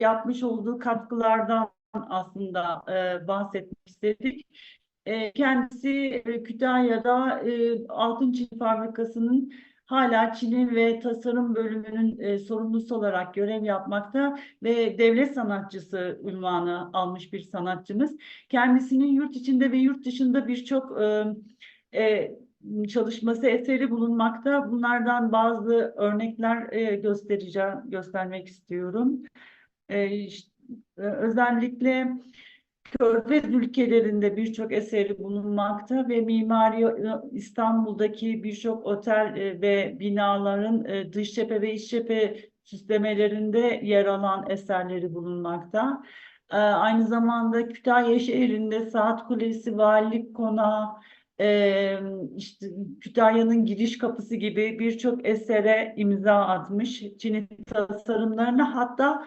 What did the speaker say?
yapmış olduğu katkılardan aslında e, bahsetmek istedik. E, kendisi e, Kütahya'da e, Altın Çin Fabrikası'nın hala Çin'in ve tasarım bölümünün e, sorumlusu olarak görev yapmakta ve devlet sanatçısı unvanı almış bir sanatçımız. Kendisinin yurt içinde ve yurt dışında birçok e, e, çalışması eseri bulunmakta. Bunlardan bazı örnekler e, göstereceğim, göstermek istiyorum. E, e, özellikle Körfez ülkelerinde birçok eseri bulunmakta ve mimari e, İstanbul'daki birçok otel e, ve binaların dış cephe ve iç cephe süslemelerinde yer alan eserleri bulunmakta. Aynı zamanda Kütahya şehrinde Saat Kulesi, Valilik Konağı, işte Kütahya'nın giriş kapısı gibi birçok esere imza atmış. Çin'in tasarımlarını hatta